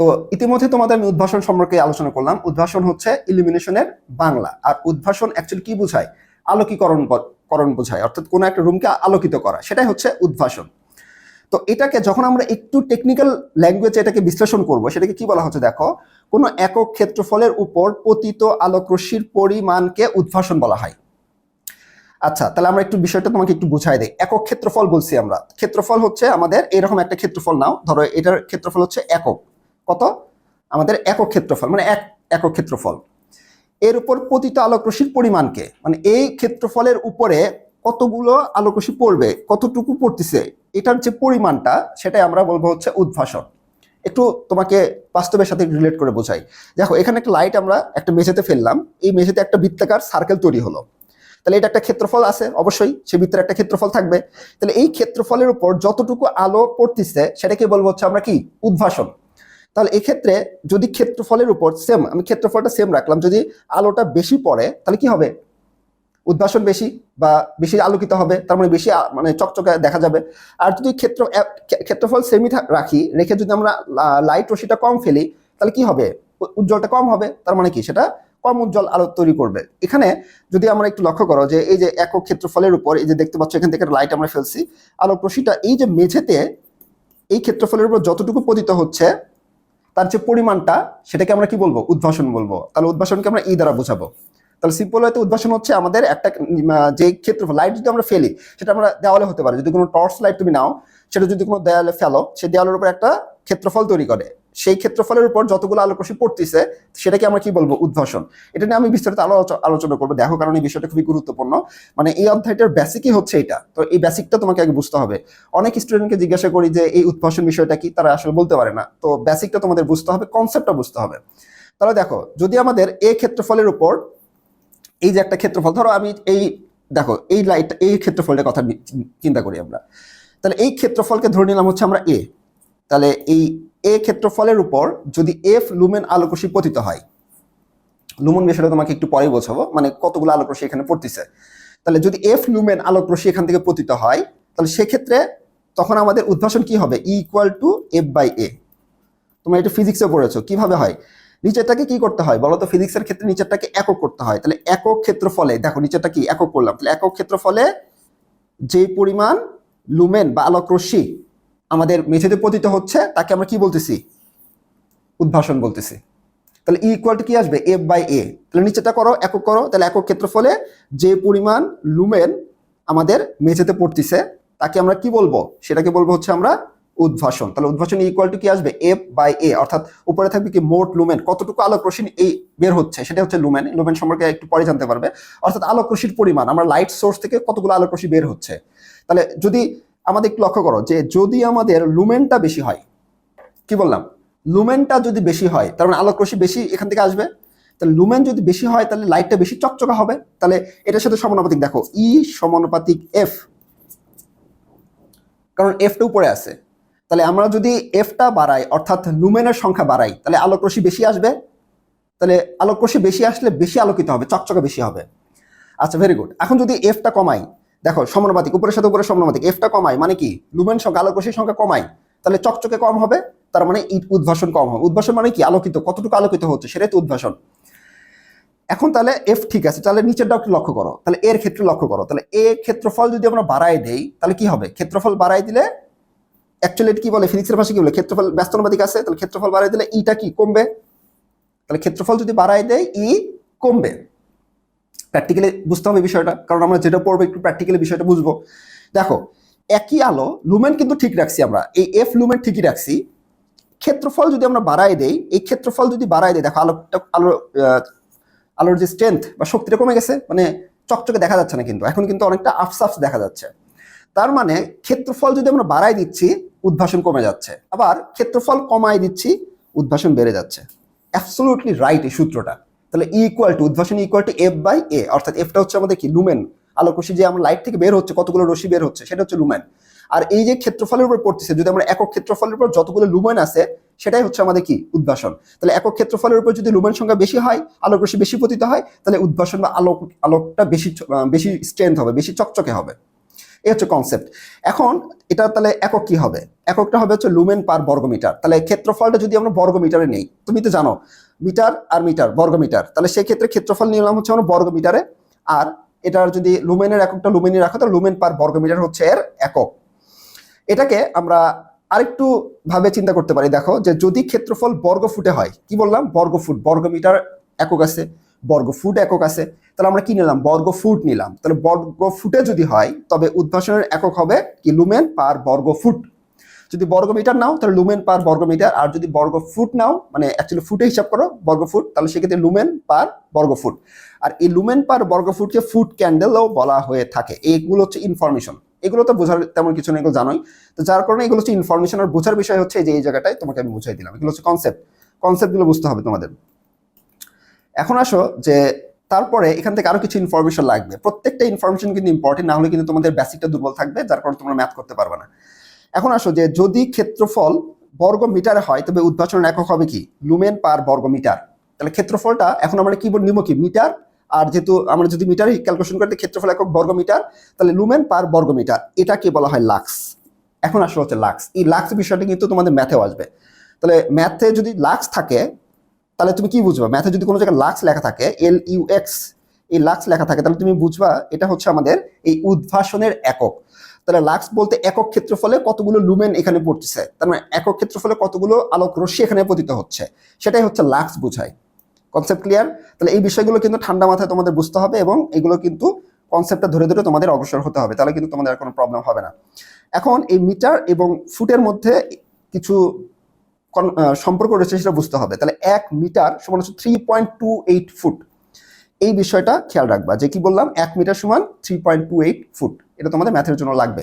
তো ইতিমধ্যে তোমাদের আমি উদ্ভাসন সম্পর্কে আলোচনা করলাম। উদ্ভাসন হচ্ছে ইলুমিনেশনের বাংলা। আর উদ্ভাসন অ্যাকচুয়ালি কি বোঝায়? আলোকীকরণ করণ বোঝায়। অর্থাৎ কোনো একটা রুমকে আলোকিত করা। সেটাই হচ্ছে উদ্ভাসন তো এটাকে যখন আমরা একটু টেকনিক্যাল ল্যাঙ্গুয়েজে এটাকে বিশ্লেষণ করব, সেটাকে কি বলা হচ্ছে দেখো? কোনো একক ক্ষেত্রফলের উপর পতিত আলোকরশ্মির পরিমাণকে উদ্ভাসন বলা হয়। আচ্ছা তাহলে আমরা একটু বিষয়টা তোমাকে একটু বুঝাই দিই। একক ক্ষেত্রফল বলছি আমরা। ক্ষেত্রফল হচ্ছে আমাদের এরকম একটা ক্ষেত্রফল নাও। ধরো এটার ক্ষেত্রফল হচ্ছে একক। কত? আমাদের একক ক্ষেত্রফল মানে এক একক ক্ষেত্রফল এর উপর পতিত আলোকরশ্মির পরিমাণকে মানে এই ক্ষেত্রফলের উপরে কতগুলো আলোকরশ্মি পড়বে? কতটুকু পড়তেছে? এটার যে পরিমাণটা, সেটাই আমরা বলব হচ্ছে উদ্ভাসন। একটু তোমাকে বাস্তবের সাথে রিলেট করে বোঝাই। দেখো, এখানে একটা লাইট আমরা একটা মেঝেতে ফেললাম। এই মেঝেতে একটা বৃত্তাকার সার্কেল তৈরি হলো। তাহলে এটা একটা ক্ষেত্রফল আছে, অবশ্যই। সে ভিতরে একটা ক্ষেত্রফল থাকবে। তাহলে এই ক্ষেত্রফলের উপর যতটুকু আলো পড়তেছে, সেটাকে বলব হচ্ছে আমরা কি? উদ্ভাসন। তাহলে এক্ষেত্রে যদি ক্ষেত্রফলের উপর সেম আমি ক্ষেত্রফলটা সেম রাখলাম, যদি আলোটা বেশি পড়ে, তাহলে কি হবে? উদ্ভাসন বেশি বা বেশি আলোকিত হবে, তার মানে বেশি মানে চকচকে দেখা যাবে। আর যদি ক্ষেত্র ক্ষেত্রফল সেমি রাখি, রেখে যদি আমরা লাইট রশিটা কম ফেলি, তাহলে কি হবে? উজ্জ্বলটা কম হবে, তার মানে কি? সেটা কম উজ্জ্বল আলো তৈরি করবে। এখানে যদি আমরা একটু লক্ষ্য করো যে, এই যে একক ক্ষেত্রফলের উপর, এই যে দেখতে পাচ্ছ, এখান থেকে লাইট আমরা ফেলছি। আলোক রশিটা এই যে মেঝেতে, এই ক্ষেত্রফলের উপর যতটুকু পতিত হচ্ছে তার যে পরিমাণটা, সেটাকে আমরা কি বলব? উদ্ভাসন বলব। তাহলে উদ্ভাসনকে আমরা এই দ্বারা বোঝাবো। তাহলে সিম্পল হয়তো উদ্ভাসন হচ্ছে আমাদের একটা যে ক্ষেত্রফল লাইট যদি আমরা ফেলি, সেটা আমরা দেওয়ালে হতে পারে। যদি কোনো টর্চ লাইট তুমি নাও, সেটা যদি কোনো দেওয়ালে ফেলো, সে দেওয়ালের উপর একটা ক্ষেত্রফল তৈরি করে। সেই ক্ষেত্রফলের উপর যতগুলো আলোকরশ্মি পড়তেছে, সেটাকে আমরা কি বলব? উদ্ভাসন। এটা নিয়ে আমি বিস্তারিত আলো- আলোচনা করব। দেখো, কারণ এই বিষয়টা খুবই গুরুত্বপূর্ণ। মানে এই অধ্যায়টার বেসিকই হচ্ছে এটা। তো এই বেসিকটা তোমাকে আগে বুঝতে হবে। অনেক স্টুডেন্টকে জিজ্ঞাসা করি যে, এই উদ্ভাসন বিষয়টা কি? তারা আসলে বলতে পারে না। তো বেসিকটা তোমাদের বুঝতে হবে কনসেপ্টটা বুঝতে হবে। তাহলে দেখো, যদি আমাদের এই ক্ষেত্রফলের উপর, এই যে একটা ক্ষেত্রফল, ধরো আমি এই, দেখো, এই লাইট এই ক্ষেত্রফলটার কথা চিন্তা করি আমরা। তাহলে এই ক্ষেত্রফলকে ধরে নিলাম হচ্ছে আমরা এ তাহলে এই এ ক্ষেত্রফলের উপর যদি এফ লুমেন আলোকরশ্মি পতিত হয় লুমেন বিষয়টা তোমাকে একটু পরে বোঝাবো মানে কতগুলো আলোকরশ্মি এখানে পড়তেছে। তাহলে যদি এফ লুমেন আলোকরশ্মি এখান থেকে পতিত হয়, তাহলে সেক্ষেত্রে তখন আমাদের উদ্ভাসন কি হবে? E equal to F by A তোমরা এটা ফিজিক্সে পড়েছো, কীভাবে হয়? নিচেরটাকে কি করতে হয়? বলো তো ফিজিক্সের ক্ষেত্রে নিচেরটাকে একক করতে হয়। তাহলে একক ক্ষেত্রফলে, দেখো নিচেরটা কি? একক করলাম। তাহলে একক ক্ষেত্রফলে যে পরিমাণ লুমেন বা আলোক রশ্মি আমাদের মেঝেতে পতিত হচ্ছে, তাকে আমরা কি বলতেছি? উদ্ভাসন বলতেছি। তাহলে ইকুয়াল টু কি আসবে? এফ বাই এ তাহলে নিচেটা করো, একক করো, তাহলে একক ক্ষেত্রফলে যে পরিমাণ লুমেন আমাদের মেঝেতে পড়তেছে, তাকে আমরা কি বলব? সেটাকে বলব হচ্ছে আমরা উদ্ভাসন। তাহলে উদ্ভাসন ইকুয়াল টু কি আসবে? এফ বাই এ অর্থাৎ উপরে থাকবে কি? মোট লুমেন কতটুকু আলোক রশ্মি এই বের হচ্ছে সেটা হচ্ছে লুমেন লুমেন সম্পর্কে একটু পরে জানতে পারবে। অর্থাৎ আলোক রশ্মির পরিমাণ, আমরা লাইট সোর্স থেকে কতগুলো আলোক রশ্মি বের হচ্ছে। তাহলে যদি আমাদের একটু লক্ষ্য করো যে যদি আমাদের লুমেনটা বেশি হয়, কি বললাম? লুমেনটা যদি বেশি হয়, তার মানে আলোক বেশি এখান থেকে আসবে। তাহলে লুমেন যদি বেশি হয়, তাহলে লাইটটা বেশি চকচকা হবে। তাহলে এটার সাথে সমানুপাতিক দেখো ই সমানুপাতিক এফ কারণ এফটা উপরে আছে। তাহলে আমরা যদি এফটা বাড়াই, অর্থাৎ লুমেনের সংখ্যা বাড়াই, তাহলে আলোক বেশি আসবে। তাহলে আলোক বেশি আসলে বেশি আলোকিত হবে, চকচকে বেশি হবে। আচ্ছা ভেরি গুড এখন যদি এফটা কমাই দেখো সমানুপাতিক উপরের সাথে উপরে সমানুপাতিক এফটা কমাই মানে কি? লুমেন সংখ্যা, আলোক রশ্মির সংখ্যা কমাই তাহলে চকচকে কম হবে, তার মানে ই- উদ্ভাসন কম হবে। উদ্ভাসন মানে কি? আলোকিত, কতটুকু আলোকিত হচ্ছে সেটাই তো উদ্ভাসন। এখন তাহলে এফ ঠিক আছে, তাহলে নিচের একটু লক্ষ্য করো। তাহলে এর ক্ষেত্রে লক্ষ্য করো। তাহলে এ ক্ষেত্রফল যদি আমরা বাড়াই দেই, তাহলে কি হবে? ক্ষেত্রফল বাড়াই দিলে অ্যাকচুয়ালি কি বলে? ফিজিক্সের ভাষা কি বলে? ক্ষেত্রফল ব্যস্তনবাদিক আছে, তাহলে ক্ষেত্রফল বাড়াই দিলে ইটা কি? কমবে। তাহলে ক্ষেত্রফল যদি বাড়াই দেয় ই কমবে। প্র্যাকটিক্যালি বুঝতে হবে বিষয়টা, কারণ আমরা যেটা পড়ব একটু প্র্যাকটিক্যালি বিষয়টা বুঝব। দেখো, একই আলো লুমেন কিন্তু ঠিক রাখছি আমরা। এই এফ লুমেন ঠিকই রাখছি। ক্ষেত্রফল যদি আমরা বাড়াই দেই, এই ক্ষেত্রফল যদি বাড়াই দেই, দেখো আলোটা আলো আলোর যে স্ট্রেংথ বা শক্তিটা কমে গেছে মানে চকচকে দেখা যাচ্ছে না কিন্তু। এখন কিন্তু অনেকটা আফসাফস দেখা যাচ্ছে। তার মানে ক্ষেত্রফল যদি আমরা বাড়াই দিচ্ছি, উদ্ভাসন কমে যাচ্ছে। আবার ক্ষেত্রফল কমাই দিচ্ছি, উদ্ভাসন বেড়ে যাচ্ছে। অ্যাবসলুটলি রাইট এই সূত্রটা। তাহলে equal to উদ্ভাসন equal to F by A অর্থাৎ এফটা হচ্ছে আমাদের কি? লুমেন আলোক রশ্মি যে আমরা লাইট থেকে বের হচ্ছে, কতগুলো রশ্মি বের হচ্ছে, সেটা হচ্ছে লুমেন আর এই যে ক্ষেত্রফলের উপর পড়তেছে, যদি আমরা একক ক্ষেত্রফলের উপর যতগুলো লুমেন আছে, সেটাই হচ্ছে আমাদের কি? উদ্ভাসন। তাহলে একক ক্ষেত্রফলের উপর যদি লুমেন সংখ্যা বেশি হয়, আলোক রশ্মি বেশি পতিত হয়, তাহলে উদ্ভাসন বা আলোক, আলোকটা বেশি বেশি স্ট্রেংথ হবে, বেশি চকচকে হবে। এই হচ্ছে কনসেপ্ট এখন এটা তাহলে একক কি হবে? এককটা হবে হচ্ছে লুমেন পার বর্গমিটার। তাহলে ক্ষেত্রফলটা যদি আমরা বর্গমিটারে নেই, তুমি তো জানো, মিটার আর মিটার, বর্গমিটার। তাহলে সেই ক্ষেত্রে ক্ষেত্রফল নিলাম হচ্ছে আমরা বর্গমিটারে। আর এটার যদি লুমেনের এককটা লুমেনে রাখো, তাহলে লুমেন পার বর্গমিটার হচ্ছে এর একক। এটাকে আমরা আরেকটু ভাবে চিন্তা করতে পারি। দেখো যে যদি ক্ষেত্রফল বর্গ ফুটে হয়, কি বললাম? বর্গ ফুট বর্গমিটার একক আছে। বর্গ ফুট একক আছে, তাহলে আমরা কি নিলাম? বর্গ ফুট নিলাম। তাহলে বর্গ ফুটে যদি হয়, তবে উদ্ভাসনের একক হবে কি? লুমেন পার বর্গ ফুট। যদি বর্গমিটার নাও, তাহলে লুমেন পার বর্গমিটার। আর যদি বর্গ ফুট নাও মানে অ্যাকচুয়ালি ফুটে হিসাব করো, বর্গ ফুট, তাহলে সেক্ষেত্রে লুমেন পার বর্গ ফুট। আর এই লুমেন পার বর্গ ফুটকে ফুট ক্যান্ডেলও বলা হয়ে থাকে। এইগুলো হচ্ছে ইনফরমেশন এগুলো তো বোঝার তেমন কিছু নেই, এগুলো জানোই। তো যার কারণে এগুলো হচ্ছে ইনফরমেশন আর বোঝার বিষয় হচ্ছে যে, এই জায়গাটায় তোমাকে আমি বুঝাই দিলাম। এগুলো হচ্ছে কনসেপ্ট কনসেপ্টগুলো বুঝতে হবে তোমাদের। এখন আসো যে তারপরে এখান থেকে আরও কিছু ইনফরমেশন লাগবে। প্রত্যেকটা ইনফরমেশন কিন্তু ইম্পর্টেন্ট না হলে কিন্তু তোমাদের বেসিকটা দুর্বল থাকবে, যার কারণে তোমরা ম্যাথ করতে পারবে না। এখন আসো যে যদি ক্ষেত্রফল বর্গ মিটারে হয়, তবে উদ্ভাসনের একক হবে কি? লুমেন পার বর্গ মিটার তাহলে ক্ষেত্রফলটা এখন আমরা কি নিব কি? মিটার। আর যেহেতু আমরা যদি মিটারই ক্যালকুলেশন করতে ক্ষেত্রফল একক বর্গ মিটার তাহলে লুমেন পার বর্গ মিটার এটাকে বলা হয় লাক্স এখন আসলে হচ্ছে লাক্স এই লাক্স বিষয়টা কিন্তু তোমাদের ম্যাথেও আসবে। তাহলে ম্যাথে যদি লাক্স থাকে তাহলে তুমি কি বুঝবা? ম্যাথে যদি কোনো জায়গায় লাক্স লেখা থাকে এল ইউ এক্স এই লাক্স লেখা থাকে, তাহলে তুমি বুঝবা এটা হচ্ছে আমাদের এই উদ্ভাসনের একক। তাহলে লাক্স বলতে একক ক্ষেত্রফলে কতগুলো লুমেন এখানে পড়তেছে? তার মানে একক ক্ষেত্রফলে কতগুলো আলোক রশ্মি এখানে পতিত হচ্ছে? সেটাই হচ্ছে লাক্স বোঝায়। কনসেপ্ট ক্লিয়ার তাহলে এই বিষয়গুলো কিন্তু ঠান্ডা মাথায় তোমাদের বুঝতে হবে এবং এগুলো কিন্তু কনসেপ্টটা ধরে ধরে তোমাদের অগ্রসর হতে হবে, তাহলে কিন্তু তোমাদের আর কোনো প্রবলেম হবে না। এখন এই মিটার এবং ফুটের মধ্যে কিছু সম্পর্ক রয়েছে সেটা বুঝতে হবে। তাহলে এক মিটার সমান হচ্ছে three point two eight foot এই বিষয়টা খেয়াল রাখবা যে কি বললাম, এক মিটার সমান three point two eight foot এটা তোমাদের ম্যাথের জন্য লাগবে।